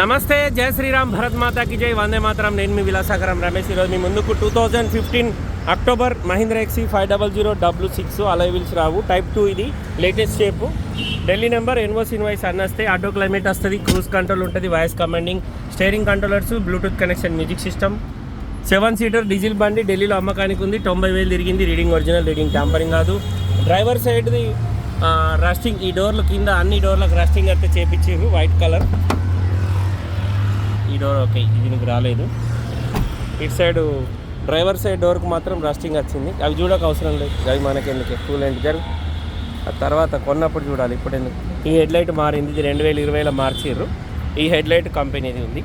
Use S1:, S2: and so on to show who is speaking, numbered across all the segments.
S1: నమస్తే జై శ్రీరామ్ భరత్ మాతాకి జై వందే మాతరం. నేను మీ విలాసాగరం రమేష్. ఈరోజు మీ ముందుకు two thousand fifteen October Mahindra XUV five double zero W six alloy wheels రావు. టైప్ టూ ఇది. లేటెస్ట్ షేపు ఢిల్లీ నెంబర్ ఎన్వోస్ ఇన్వాయిస్ అన్న వస్తే ఆటో క్లైమేట్ వస్తుంది క్రూజ్ కంట్రోల్ ఉంటుంది voice commanding steering controllers bluetooth connection music system seven seater diesel బండి ఢిల్లీలో అమ్మకానికి ఉంది. తొంభై వేలు తిరిగింది రీడింగ్ ఒరిజినల్ రీడింగ్ ట్యాంపరింగ్ కాదు. డ్రైవర్ సైడ్ది రస్టింగ్ ఈ డోర్లు కింద అన్ని డోర్లకు రస్టింగ్ అయితే చేపించారు వైట్ కలర్ డోర్ ఓకే ఇది రాలేదు. ఇటు సైడ్ డ్రైవర్ సైడ్ డోర్కి మాత్రం రస్టింగ్ వచ్చింది. అవి చూడక అవసరం లేదు. అవి మనకెందుకు? కూల్ అండ్ జరుగు. ఆ తర్వాత కొన్నప్పుడు చూడాలి. ఇప్పుడు ఎందుకు? ఈ హెడ్లైట్ మారింది. ఇది రెండు వేల ఇరవైలో మార్చిర్రు. ఈ హెడ్లైట్ కంపెనీది ఉంది.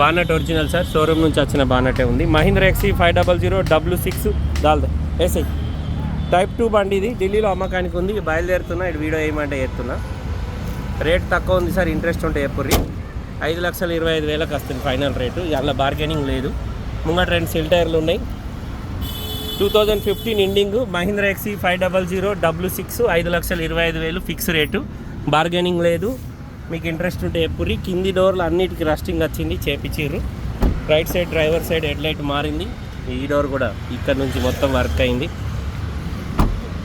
S1: Bonnet original sir. షోరూమ్ నుంచి వచ్చిన బానటే ఉంది. Mahindra XUV five double zero W six దాల్దే. ఎస్ఐ టైప్ టూ బండి ఇది. ఢిల్లీలో అమ్మకానికి ఉంది. బయలుదేరుతున్నా. ఇటు వీడియో వేయమంటే చేస్తున్నా. రేట్ తక్కువ ఉంది సార్. ఇంట్రెస్ట్ ఉంటే ఎప్పుడు ఐదు లక్షల ఇరవై ఐదు వేలకు వస్తుంది ఫైనల్ రేటు. అందులో బార్గెనింగ్ లేదు. ముంగట రెండు సిల్ టైర్లు ఉన్నాయి. Two thousand fifteen ending Mahindra XUV five double zero W six ఐదు లక్షల ఇరవై ఐదు వేలు ఫిక్స్ రేటు బార్గెనింగ్ లేదు. మీకు ఇంట్రెస్ట్ ఉంటే ఎప్పుడు కింది డోర్లు అన్నిటికి రస్టింగ్ వచ్చింది చేపించారు right side driver side headlight మారింది. ఈ డోర్ కూడా ఇక్కడ నుంచి మొత్తం వర్క్ అయింది.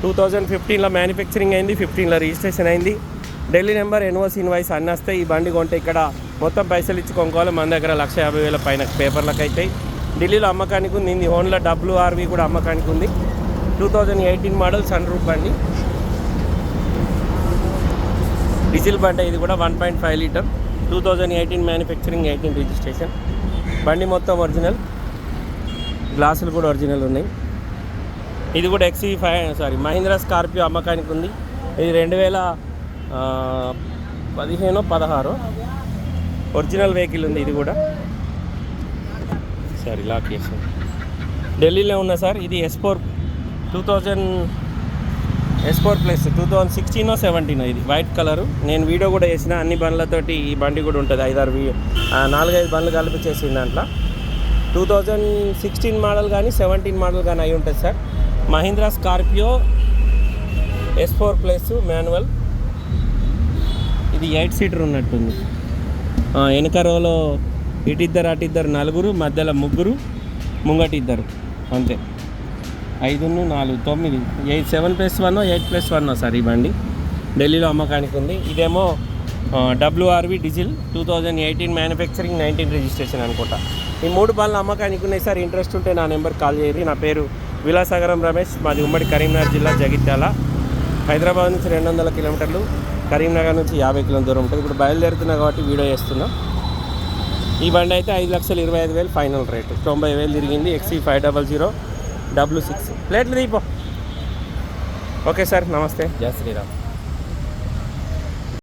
S1: టూ థౌజండ్ ఫిఫ్టీన్లో మ్యానుఫ్యాక్చరింగ్ అయింది ఫిఫ్టీన్లో రిజిస్ట్రేషన్ అయింది. ఢిల్లీ నెంబర్ ఎన్ఓసి ఇన్వాయిస్ అన్నీ వస్తే ఈ బండి కొంటే ఇక్కడ మొత్తం పైసలు ఇచ్చి కొనుక్కోవాలి. మన దగ్గర లక్ష యాభై వేల పైన పేపర్లకు అయితే ఢిల్లీలో అమ్మకానికి ఉంది ఇది ఓన్లో డబ్ల్యూఆర్వి కూడా అమ్మకానికి ఉంది two thousand eighteen model sunroof బండి. డీజిల్ బండి ఇది కూడా one point five litre. Two thousand eighteen manufacturing eighteen registration. బండి మొత్తం ఒరిజినల్. గ్లాసులు కూడా ఒరిజినల్ ఉన్నాయి. ఇది కూడా ఎక్సీ ఫైవ్ సారీ మహీంద్రా స్కార్పియో అమ్మకానికి ఉంది ఇది రెండు వేల పదిహేను పదహారు. ఒరిజినల్ వెహికల్ ఉంది ఇది కూడా. సార్ ఇలా కేసు. ఢిల్లీలో ఉన్న సార్ ఇది S four two thousand S four plus two thousand సిక్స్టీనో సెవెంటీనో ఇది. వైట్ కలరు నేను వీడియో కూడా చేసిన అన్ని బండ్లతోటి ఈ బండి కూడా ఉంటుంది. ఐదారు నాలుగైదు బండ్లు కలిపి చేసిన దాంట్లో. టూ థౌజండ్ సిక్స్టీన్ మోడల్ కానీ సెవెంటీన్ మోడల్ కానీ అయి ఉంటుంది sir. Mahindra Scorpio S four plus manual ఇది ఎయిట్ సీటర్ ఉన్నట్టుంది. వెనక రోలో ఇటిద్దరు అటిద్దరు నలుగురు మధ్యలో ముగ్గురు ముంగటి ఇద్దరు అంతే. ఐదును నాలుగు తొమ్మిది. Eight seven plus one eight plus one sir ఈ బండి. ఢిల్లీలో అమ్మకానికి ఉంది. ఇదేమో WRV diesel two thousand eighteen manufacturing nineteen registration అనుకుంటా. ఈ మూడు బండ్లు అమ్మకానికి ఉన్నాయి సార్. ఇంట్రెస్ట్ ఉంటే నా నెంబర్ కాల్ చేయండి. నా పేరు విలాసాగరం రమేష్. మాది ఉమ్మడి కరీంనగర్ జిల్లా జగిత్యాల. హైదరాబాద్ నుంచి రెండు వందల కిలోమీటర్లు కరీంనగర్ నుంచి యాభై కిలోమీటర్ దూరం ఉంటుంది. ఇప్పుడు బయలుదేరుతున్నా కాబట్టి వీడియో చేస్తున్నా. ఈ బండి అయితే ఐదు లక్షల ఇరవై ఐదు వేలు ఫైనల్ రేటు. తొంభై వేలు తిరిగింది XUV five double zero W six. ప్లేట్లు దీపో ఓకే సార్ నమస్తే. జయ శ్రీరామ్.